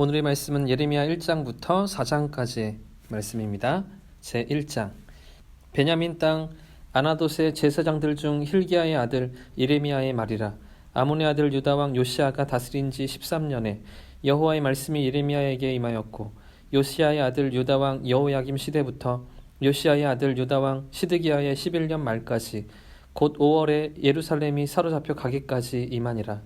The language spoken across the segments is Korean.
오늘의 말씀은 예레미야 1장부터 4장까지의 말씀입니다. 제 1장. 베냐민 땅 아나돗의 제사장들 중 힐기야의 아들 예레미야의 말이라. 아몬의 아들 유다 왕 요시아가 다스린 지 13년에 여호와의 말씀이 예레미야에게 임하였고 요시아의 아들 유다 왕 여호야김 시대부터 요시아의 아들 유다 왕 시드기야의 11년 말까지 곧 5월에 예루살렘이 사로잡혀 가기까지 임하니라.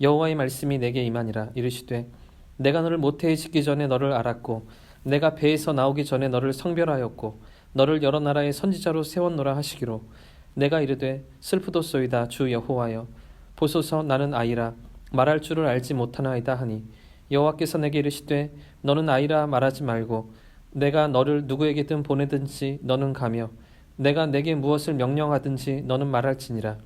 여호와의 말씀이 내게 임하니라 이르시되 내가 너를 모태에 짓기 전에 너를 알았고 내가 배에서 나오기 전에 너를 성별하였고 너를 여러 나라의 선지자로 세웠노라 하시기로. 내가 이르되 슬프도소이다 주 여호와여. 보소서 나는 아이라. 말할 줄을 알지 못하나이다 하니. 여호와께서 내게 이르시되 너는 아이라 말하지 말고 내가 너를 누구에게든 보내든지 너는 가며 내가 내게 무엇을 명령하든지 너는 말할지니라.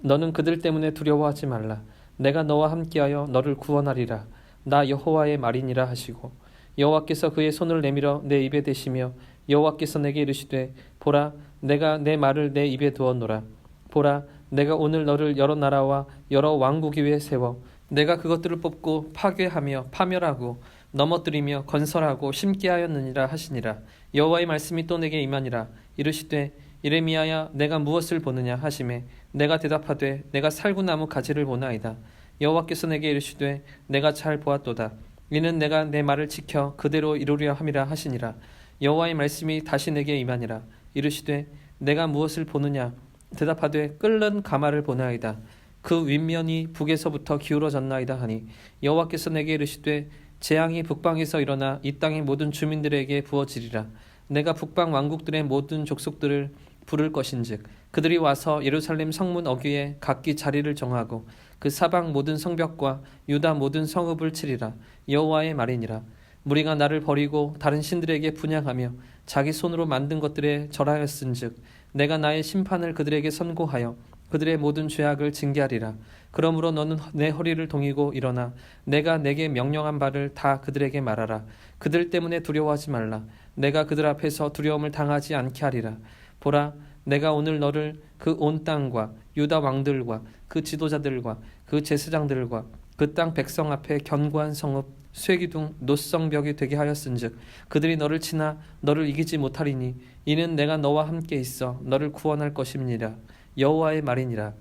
너는 그들 때문에 두려워하지 말라. 내가 너와 함께하여 너를 구원하리라 나 여호와의 말이니라 하시고 여호와께서 그의 손을 내밀어 내 입에 대시며 여호와께서 내게 이르시되 보라 내가 내 말을 내 입에 두었노라. 보라 내가 오늘 너를 여러 나라와 여러 왕국 위에 세워 내가 그것들을 뽑고 파괴하며 파멸하고 넘어뜨리며 건설하고 심게 하였느니라 하시니라. 여호와의 말씀이 또 내게 임하니라. 이르시되 이레미야야 내가 무엇을 보느냐 하심에 내가 대답하되 내가 살구나무 가지를 보나이다 여호와께서 내게 이르시되 내가 잘 보았도다. 이는 내가 내 말을 지켜 그대로 이루려 함이라 하시니라. 여호와의 말씀이 다시 내게 임하니라. 이르시되 내가 무엇을 보느냐? 대답하되 끓는 가마를 보나이다. 그 윗면이 북에서부터 기울어졌나이다 하니 여호와께서 내게 이르시되 재앙이 북방에서 일어나 이 땅의 모든 주민들에게 부어지리라. 내가 북방 왕국들의 모든 족속들을 부를 것인즉 그들이 와서 예루살렘 성문 어귀에 각기 자리를 정하고 그 사방 모든 성벽과 유다 모든 성읍을 치리라. 여호와의 말이니라. 무리가 나를 버리고 다른 신들에게 분양하며 자기 손으로 만든 것들에 절하였은즉 내가 나의 심판을 그들에게 선고하여 그들의 모든 죄악을 징계하리라. 그러므로 너는 내 허리를 동이고 일어나 내가 내게 명령한 바를 다 그들에게 말하라. 그들 때문에 두려워하지 말라. 내가 그들 앞에서 두려움을 당하지 않게 하리라. 보라 내가 오늘 너를 그 온 땅과 유다 왕들과 그 지도자들과 그 제사장들과 그 땅 백성 앞에 견고한 성읍 쇠기둥 노성벽이 되게 하였은즉 그들이 너를 치나 너를 이기지 못하리니 이는 내가 너와 함께 있어 너를 구원할 것임니라 여호와의 말이니라.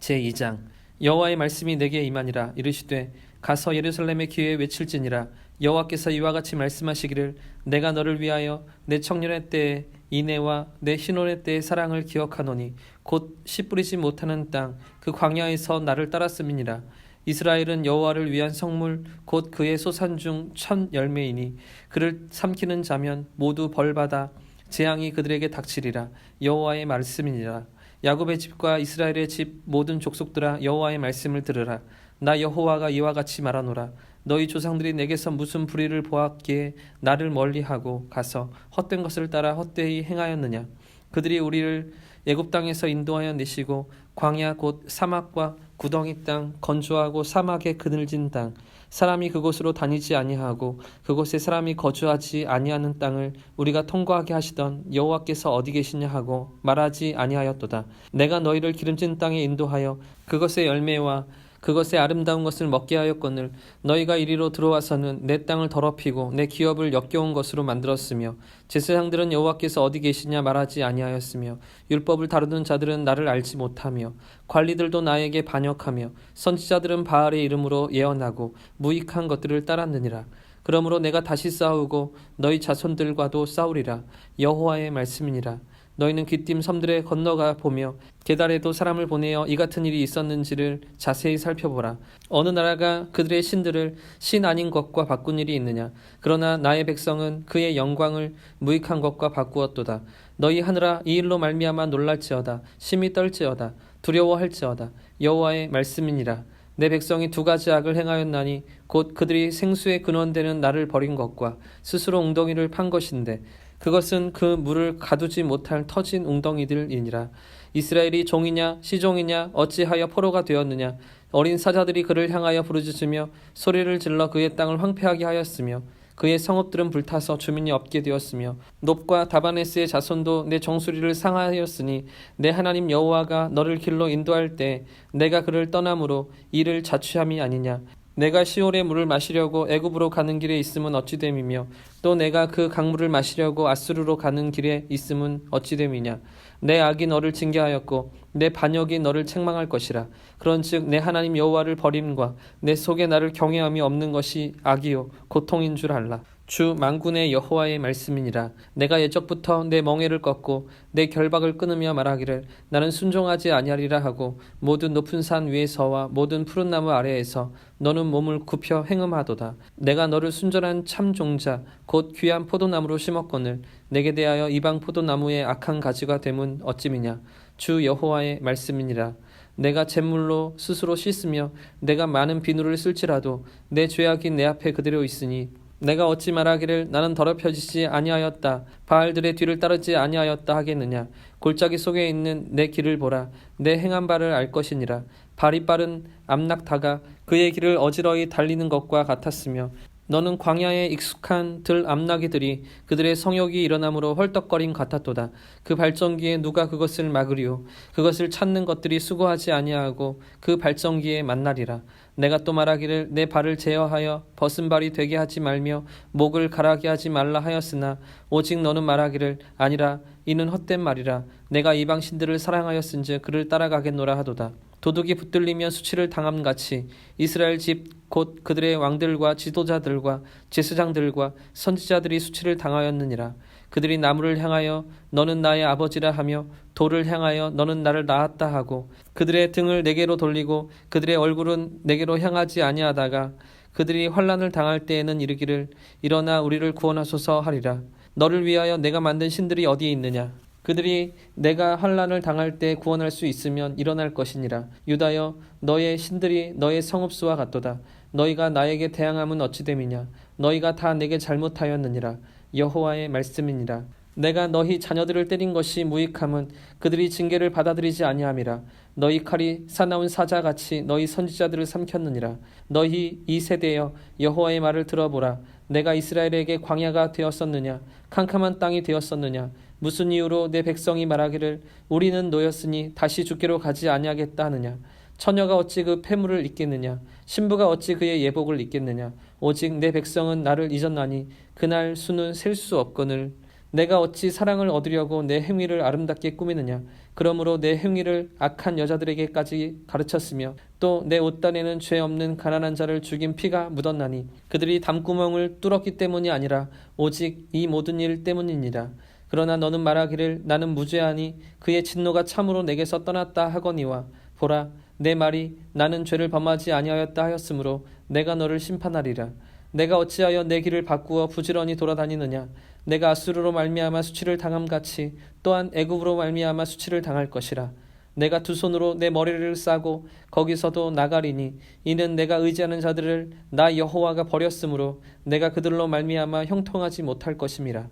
제 2장. 여호와의 말씀이 내게 임하니라 이르시되 가서 예루살렘의 기회에 외칠지니라. 여호와께서 이와 같이 말씀하시기를 내가 너를 위하여 내 청년의 때에 이내와 내 신혼의 때의 사랑을 기억하노니 곧 씨 뿌리지 못하는 땅 그 광야에서 나를 따랐음이니라. 이스라엘은 여호와를 위한 성물 곧 그의 소산 중 천 열매이니 그를 삼키는 자면 모두 벌받아 재앙이 그들에게 닥치리라. 여호와의 말씀이니라. 야곱의 집과 이스라엘의 집 모든 족속들아 여호와의 말씀을 들으라. 나 여호와가 이와 같이 말하노라 너희 조상들이 내게서 무슨 불의를 보았기에 나를 멀리하고 가서 헛된 것을 따라 헛되이 행하였느냐? 그들이 우리를 애굽 땅에서 인도하여 내시고 광야 곧 사막과 구덩이 땅 건조하고 사막에 그늘진 땅 사람이 그곳으로 다니지 아니하고 그곳에 사람이 거주하지 아니하는 땅을 우리가 통과하게 하시던 여호와께서 어디 계시냐 하고 말하지 아니하였도다. 내가 너희를 기름진 땅에 인도하여 그것의 열매와 그것의 아름다운 것을 먹게 하였거늘 너희가 이리로 들어와서는 내 땅을 더럽히고 내 기업을 역겨운 것으로 만들었으며 제사장들은 여호와께서 어디 계시냐 말하지 아니하였으며 율법을 다루는 자들은 나를 알지 못하며 관리들도 나에게 반역하며 선지자들은 바알의 이름으로 예언하고 무익한 것들을 따랐느니라. 그러므로 내가 다시 싸우고 너희 자손들과도 싸우리라. 여호와의 말씀이니라 너희는 귀띔 섬들에 건너가 보며 계달에도 사람을 보내어 이 같은 일이 있었는지를 자세히 살펴보라. 어느 나라가 그들의 신들을 신 아닌 것과 바꾼 일이 있느냐? 그러나 나의 백성은 그의 영광을 무익한 것과 바꾸었도다. 너희 하늘아 이 일로 말미암아 놀랄지어다. 심히 떨지어다. 두려워할지어다. 여호와의 말씀이니라. 내 백성이 두 가지 악을 행하였나니 곧 그들이 생수의 근원되는 나를 버린 것과 스스로 웅덩이를 판 것인데 그것은 그 물을 가두지 못할 터진 웅덩이들이니라. 이스라엘이 종이냐 시종이냐 어찌하여 포로가 되었느냐 어린 사자들이 그를 향하여 부르짖으며 소리를 질러 그의 땅을 황폐하게 하였으며 그의 성읍들은 불타서 주민이 없게 되었으며 높과 다바네스의 자손도 내 정수리를 상하였으니 내 하나님 여호와가 너를 길로 인도할 때 내가 그를 떠남으로 이를 자취함이 아니냐 내가 시올의 물을 마시려고 애굽으로 가는 길에 있음은 어찌 됨이며 또 내가 그 강물을 마시려고 아수르로 가는 길에 있음은 어찌 됨이냐? 내 악이 너를 징계하였고 내 반역이 너를 책망할 것이라. 그런즉 내 하나님 여호와를 버림과 내 속에 나를 경외함이 없는 것이 악이요 고통인 줄 알라. 주 만군의 여호와의 말씀이니라. 내가 예적부터 내 멍에를 꺾고 내 결박을 끊으며 말하기를 나는 순종하지 아니하리라 하고 모든 높은 산 위에서와 모든 푸른 나무 아래에서 너는 몸을 굽혀 행음하도다. 내가 너를 순전한 참 종자 곧 귀한 포도나무로 심었거늘 내게 대하여 이방 포도나무의 악한 가지가 되면 어찌미냐 주 여호와의 말씀이니라. 내가 잿물로 스스로 씻으며 내가 많은 비누를 쓸지라도 내 죄악이 내 앞에 그대로 있으니 내가 어찌 말하기를 나는 더럽혀지지 아니하였다. 바알들의 뒤를 따르지 아니하였다 하겠느냐? 골짜기 속에 있는 내 길을 보라. 내 행한 바를 알 것이니라. 발이 빠른 암낙타가 그의 길을 어지러이 달리는 것과 같았으며 너는 광야에 익숙한 들 암나기들이 그들의 성욕이 일어남으로 헐떡거림 같았도다. 그 발전기에 누가 그것을 막으리요? 그것을 찾는 것들이 수고하지 아니하고 그 발전기에 만나리라. 내가 또 말하기를 내 발을 제어하여 벗은 발이 되게 하지 말며 목을 가라게 하지 말라 하였으나 오직 너는 말하기를 아니라 이는 헛된 말이라. 내가 이방 신들을 사랑하였은즉 그를 따라가겠노라 하도다. 도둑이 붙들리며 수치를 당함 같이 이스라엘 집 곧 그들의 왕들과 지도자들과 제사장들과 선지자들이 수치를 당하였느니라 그들이 나무를 향하여 너는 나의 아버지라 하며 돌을 향하여 너는 나를 낳았다 하고 그들의 등을 내게로 돌리고 그들의 얼굴은 내게로 향하지 아니하다가 그들이 환란을 당할 때에는 이르기를 일어나 우리를 구원하소서 하리라 너를 위하여 내가 만든 신들이 어디에 있느냐 그들이 내가 환란을 당할 때 구원할 수 있으면 일어날 것이니라. 유다여 너의 신들이 너의 성읍수와 같도다. 너희가 나에게 대항함은 어찌 됨이냐. 너희가 다 내게 잘못하였느니라. 여호와의 말씀이니라. 내가 너희 자녀들을 때린 것이 무익함은 그들이 징계를 받아들이지 아니함이라. 너희 칼이 사나운 사자같이 너희 선지자들을 삼켰느니라. 너희 이 세대여 여호와의 말을 들어보라. 내가 이스라엘에게 광야가 되었었느냐? 캄캄한 땅이 되었었느냐? 무슨 이유로 내 백성이 말하기를 우리는 노였으니 다시 죽기로 가지 아니하겠다 하느냐? 처녀가 어찌 그 폐물을 잊겠느냐? 신부가 어찌 그의 예복을 잊겠느냐? 오직 내 백성은 나를 잊었나니 그날 수는 셀 수 없거늘 내가 어찌 사랑을 얻으려고 내 행위를 아름답게 꾸미느냐? 그러므로 내 행위를 악한 여자들에게까지 가르쳤으며 또 내 옷단에는 죄 없는 가난한 자를 죽인 피가 묻었나니 그들이 담구멍을 뚫었기 때문이 아니라 오직 이 모든 일 때문이니라. 그러나 너는 말하기를 나는 무죄하니 그의 진노가 참으로 내게서 떠났다 하거니와 보라 내 말이 나는 죄를 범하지 아니하였다 하였으므로 내가 너를 심판하리라. 내가 어찌하여 내 길을 바꾸어 부지런히 돌아다니느냐? 내가 아수르로 말미암아 수치를 당함 같이 또한 애굽으로 말미암아 수치를 당할 것이라. 내가 두 손으로 내 머리를 싸고 거기서도 나가리니 이는 내가 의지하는 자들을 나 여호와가 버렸으므로 내가 그들로 말미암아 형통하지 못할 것임이라.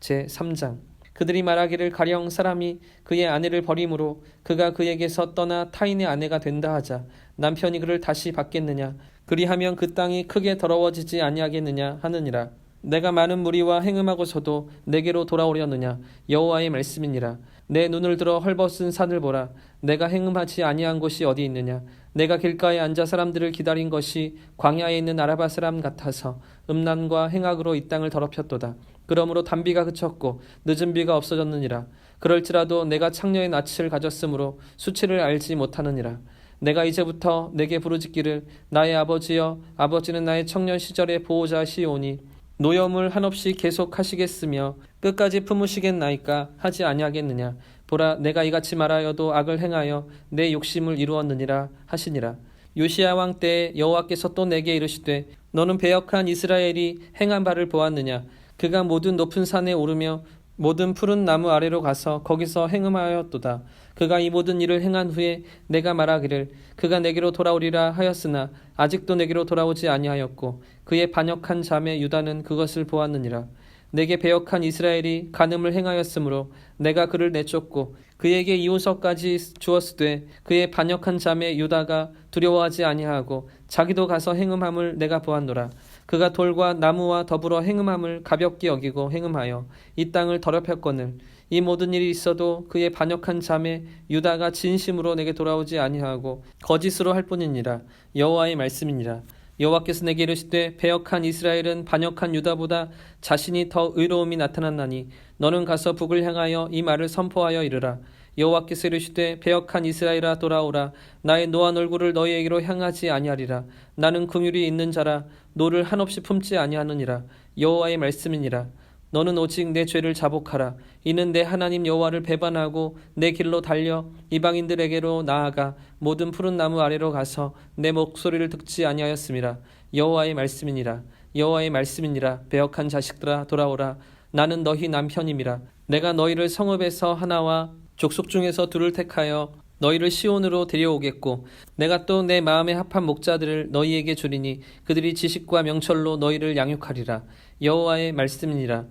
제 3장 그들이 말하기를 가령 사람이 그의 아내를 버림으로 그가 그에게서 떠나 타인의 아내가 된다 하자 남편이 그를 다시 받겠느냐? 그리하면 그 땅이 크게 더러워지지 아니하겠느냐 하느니라. 내가 많은 무리와 행음하고서도 내게로 돌아오려느냐? 여호와의 말씀이니라. 내 눈을 들어 헐벗은 산을 보라. 내가 행음하지 아니한 곳이 어디 있느냐? 내가 길가에 앉아 사람들을 기다린 것이 광야에 있는 아라바 사람 같아서 음란과 행악으로 이 땅을 더럽혔도다 그러므로 단비가 그쳤고 늦은 비가 없어졌느니라. 그럴지라도 내가 창녀의 낯을 가졌으므로 수치를 알지 못하느니라. 내가 이제부터 내게 부르짖기를 나의 아버지여 아버지는 나의 청년 시절의 보호자시오니 노염을 한없이 계속하시겠으며 끝까지 품으시겠나이까 하지 아니하겠느냐? 보라 내가 이같이 말하여도 악을 행하여 내 욕심을 이루었느니라 하시니라. 요시야 왕 때에 여호와께서 또 내게 이르시되 너는 배역한 이스라엘이 행한 바를 보았느냐 그가 모든 높은 산에 오르며 모든 푸른 나무 아래로 가서 거기서 행음하였도다. 그가 이 모든 일을 행한 후에 내가 말하기를 그가 내게로 돌아오리라 하였으나 아직도 내게로 돌아오지 아니하였고 그의 반역한 자매 유다는 그것을 보았느니라. 내게 배역한 이스라엘이 간음을 행하였으므로 내가 그를 내쫓고 그에게 이호석까지 주었으되 그의 반역한 자매 유다가 두려워하지 아니하고 자기도 가서 행음함을 내가 보았노라. 그가 돌과 나무와 더불어 행음함을 가볍게 여기고 행음하여 이 땅을 더럽혔거늘 이 모든 일이 있어도 그의 반역한 자매 유다가 진심으로 내게 돌아오지 아니하고 거짓으로 할 뿐이니라. 여호와의 말씀이니라. 여호와께서 내게 이르시되 배역한 이스라엘은 반역한 유다보다 자신이 더 의로움이 나타났나니 너는 가서 북을 향하여 이 말을 선포하여 이르라. 여호와께서 이르시되 배역한 이스라엘아 돌아오라. 나의 노한 얼굴을 너희에게로 향하지 아니하리라. 나는 긍휼이 있는 자라 노를 한없이 품지 아니하느니라. 여호와의 말씀이니라. 너는 오직 내 죄를 자복하라. 이는 내 하나님 여호와를 배반하고 내 길로 달려 이방인들에게로 나아가 모든 푸른 나무 아래로 가서 내 목소리를 듣지 아니하였음이라. 여호와의 말씀이니라. 여호와의 말씀이니라. 배역한 자식들아 돌아오라. 나는 너희 남편임이라. 내가 너희를 성읍에서 하나와 족속 중에서 둘을 택하여 너희를 시온으로 데려오겠고 내가 또 내 마음에 합한 목자들을 너희에게 주리니 그들이 지식과 명철로 너희를 양육하리라. 여호와의 말씀이니라.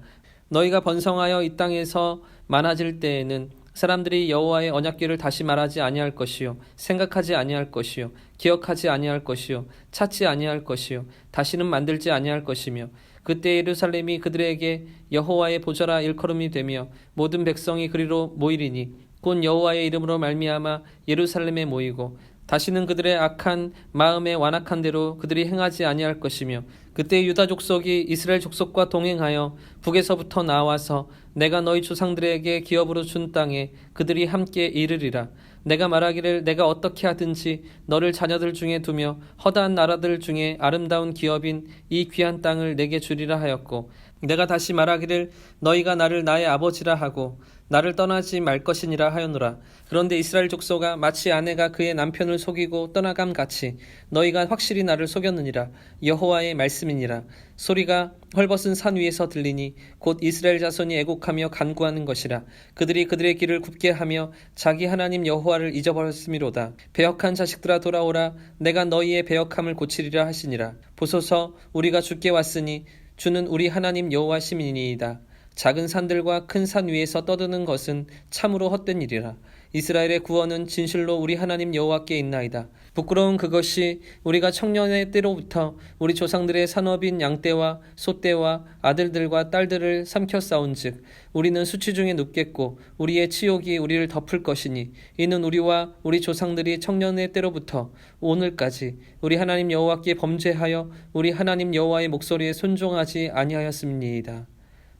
너희가 번성하여 이 땅에서 많아질 때에는 사람들이 여호와의 언약궤를 다시 말하지 아니할 것이요 생각하지 아니할 것이요 기억하지 아니할 것이요 찾지 아니할 것이요 다시는 만들지 아니할 것이며 그때 예루살렘이 그들에게 여호와의 보좌라 일컬음이 되며 모든 백성이 그리로 모이리니 곧 여호와의 이름으로 말미암아 예루살렘에 모이고 다시는 그들의 악한 마음에 완악한 대로 그들이 행하지 아니할 것이며 그때 유다 족속이 이스라엘 족속과 동행하여 북에서부터 나와서 내가 너희 조상들에게 기업으로 준 땅에 그들이 함께 이르리라. 내가 말하기를 내가 어떻게 하든지 너를 자녀들 중에 두며 허다한 나라들 중에 아름다운 기업인 이 귀한 땅을 내게 주리라 하였고 내가 다시 말하기를 너희가 나를 나의 아버지라 하고 나를 떠나지 말 것이니라 하였노라. 그런데 이스라엘 족속아 마치 아내가 그의 남편을 속이고 떠나감 같이 너희가 확실히 나를 속였느니라. 여호와의 말씀이니라. 소리가 헐벗은 산 위에서 들리니 곧 이스라엘 자손이 애곡하며 간구하는 것이라. 그들이 그들의 길을 굽게 하며 자기 하나님 여호와를 잊어버렸음이로다. 배역한 자식들아 돌아오라. 내가 너희의 배역함을 고치리라 하시니라. 보소서 우리가 죽게 왔으니 주는 우리 하나님 여호와 시민이니이다. 작은 산들과 큰 산 위에서 떠드는 것은 참으로 헛된 일이라. 이스라엘의 구원은 진실로 우리 하나님 여호와께 있나이다. 부끄러운 그것이 우리가 청년의 때로부터 우리 조상들의 산업인 양떼와 소떼와 아들들과 딸들을 삼켜 싸운즉 우리는 수치 중에 눕겠고 우리의 치욕이 우리를 덮을 것이니 이는 우리와 우리 조상들이 청년의 때로부터 오늘까지 우리 하나님 여호와께 범죄하여 우리 하나님 여호와의 목소리에 순종하지 아니하였음이니이다.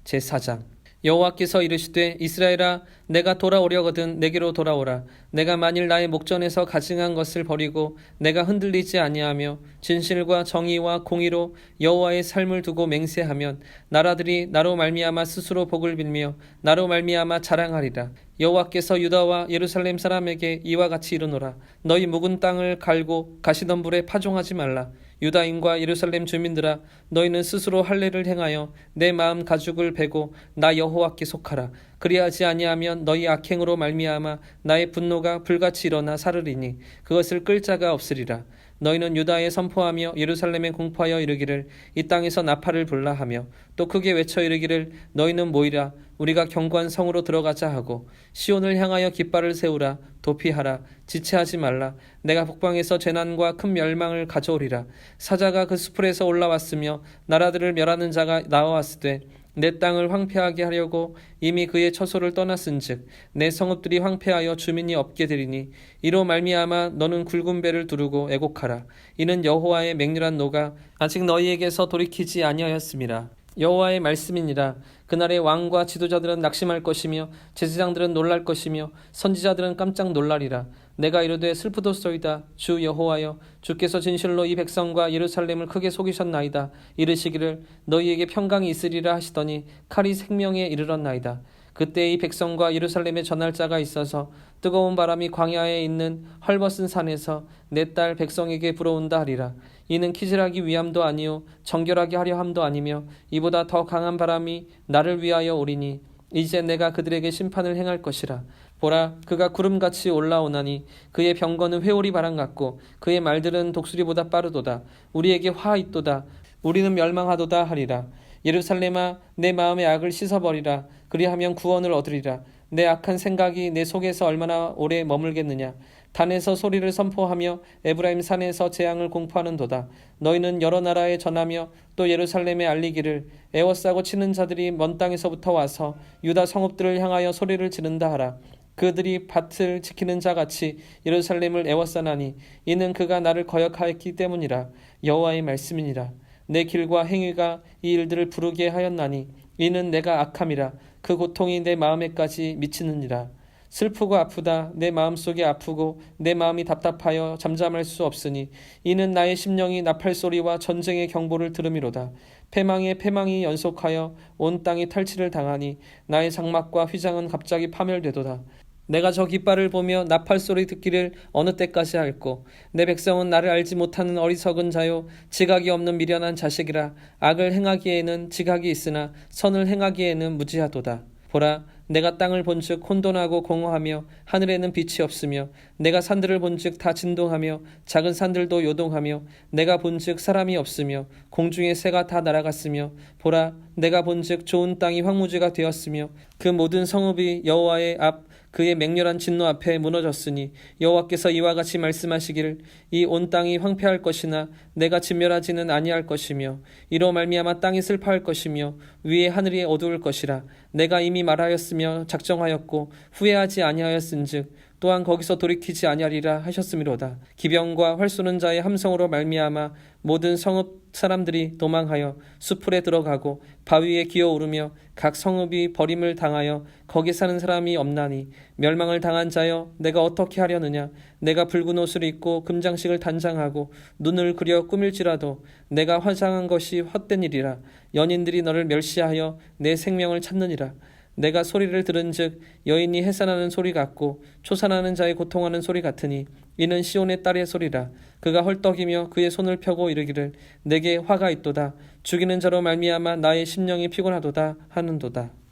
제4장. 여호와께서 이르시되 이스라엘아 내가 돌아오려거든 내게로 돌아오라. 내가 만일 나의 목전에서 가증한 것을 버리고 내가 흔들리지 아니하며 진실과 정의와 공의로 여호와의 삶을 두고 맹세하면 나라들이 나로 말미암아 스스로 복을 빌며 나로 말미암아 자랑하리라. 여호와께서 유다와 예루살렘 사람에게 이와 같이 이르노라. 너희 묵은 땅을 갈고 가시던 불에 파종하지 말라. 유다인과 예루살렘 주민들아 너희는 스스로 할례를 행하여 내 마음 가죽을 베고 나 여호와께 속하라. 그리하지 아니하면 너희 악행으로 말미암아 나의 분노가 불같이 일어나 사르리니 그것을 끌 자가 없으리라. 너희는 유다에 선포하며 예루살렘에 공포하여 이르기를 이 땅에서 나팔을 불라 하며 또 크게 외쳐 이르기를 너희는 모이라. 우리가 견고한 성으로 들어가자 하고 시온을 향하여 깃발을 세우라. 도피하라. 지체하지 말라. 내가 북방에서 재난과 큰 멸망을 가져오리라. 사자가 그 수풀에서 올라왔으며 나라들을 멸하는 자가 나와왔으되 내 땅을 황폐하게 하려고 이미 그의 처소를 떠났은즉 내 성읍들이 황폐하여 주민이 없게 되리니 이로 말미암아 너는 굵은 배를 두르고 애곡하라. 이는 여호와의 맹렬한 노가 아직 너희에게서 돌이키지 아니하였음이라 여호와의 말씀이니라. 그날의 왕과 지도자들은 낙심할 것이며 제사장들은 놀랄 것이며 선지자들은 깜짝 놀라리라 내가 이르되 슬프도소이다. 주 여호와여 주께서 진실로 이 백성과 예루살렘을 크게 속이셨나이다. 이르시기를 너희에게 평강이 있으리라 하시더니 칼이 생명에 이르렀나이다. 그때 이 백성과 예루살렘에 전할 자가 있어서 뜨거운 바람이 광야에 있는 헐벗은 산에서 내 딸 백성에게 불어온다 하리라. 이는 키질하기 위함도 아니요 정결하게 하려 함도 아니며 이보다 더 강한 바람이 나를 위하여 오리니 이제 내가 그들에게 심판을 행할 것이라 보라 그가 구름같이 올라오나니 그의 병거는 회오리 바람 같고 그의 말들은 독수리보다 빠르도다. 우리에게 화 있도다. 우리는 멸망하도다 하리라. 예루살렘아 내 마음의 악을 씻어버리라. 그리하면 구원을 얻으리라. 내 악한 생각이 내 속에서 얼마나 오래 머물겠느냐. 단에서 소리를 선포하며 에브라임 산에서 재앙을 공포하는도다. 너희는 여러 나라에 전하며 또 예루살렘에 알리기를 애워싸고 치는 자들이 먼 땅에서부터 와서 유다 성읍들을 향하여 소리를 지른다 하라. 그들이 밭을 지키는 자 같이 예루살렘을 애워싸나니 이는 그가 나를 거역하였기 때문이라 여호와의 말씀이니라. 내 길과 행위가 이 일들을 부르게 하였나니 이는 내가 악함이라. 그 고통이 내 마음에까지 미치느니라. 슬프고 아프다. 내 마음속이 아프고 내 마음이 답답하여 잠잠할 수 없으니 이는 나의 심령이 나팔 소리와 전쟁의 경보를 들음이로다. 패망에 패망이 연속하여 온 땅이 탈취를 당하니 나의 장막과 휘장은 갑자기 파멸되도다 내가 저 깃발을 보며 나팔 소리 듣기를 어느 때까지 할꼬 내 백성은 나를 알지 못하는 어리석은 자요. 지각이 없는 미련한 자식이라 악을 행하기에는 지각이 있으나 선을 행하기에는 무지하도다. 보라 내가 땅을 본즉 혼돈하고 공허하며 하늘에는 빛이 없으며 내가 산들을 본즉 다 진동하며 작은 산들도 요동하며 내가 본즉 사람이 없으며 공중의 새가 다 날아갔으며 보라 내가 본즉 좋은 땅이 황무지가 되었으며 그 모든 성읍이 여호와의 앞 그의 맹렬한 진노 앞에 무너졌으니 여호와께서 이와 같이 말씀하시기를 이 온 땅이 황폐할 것이나 내가 진멸하지는 아니할 것이며 이로 말미암아 땅이 슬퍼할 것이며 위에 하늘이 어두울 것이라. 내가 이미 말하였으며 작정하였고 후회하지 아니하였은즉 또한 거기서 돌이키지 아니하리라 하셨음이로다. 기병과 활 쏘는 자의 함성으로 말미암아 모든 성읍 사람들이 도망하여 수풀에 들어가고 바위에 기어오르며 각 성읍이 버림을 당하여 거기 사는 사람이 없나니 멸망을 당한 자여 내가 어떻게 하려느냐? 내가 붉은 옷을 입고 금장식을 단장하고 눈을 그려 꾸밀지라도 내가 화장한 것이 헛된 일이라. 연인들이 너를 멸시하여 내 생명을 찾느니라 내가 소리를 들은즉 여인이 해산하는 소리 같고 초산하는 자의 고통하는 소리 같으니 이는 시온의 딸의 소리라. 그가 헐떡이며 그의 손을 펴고 이르기를 내게 화가 있도다. 죽이는 자로 말미암아 나의 심령이 피곤하도다 하는도다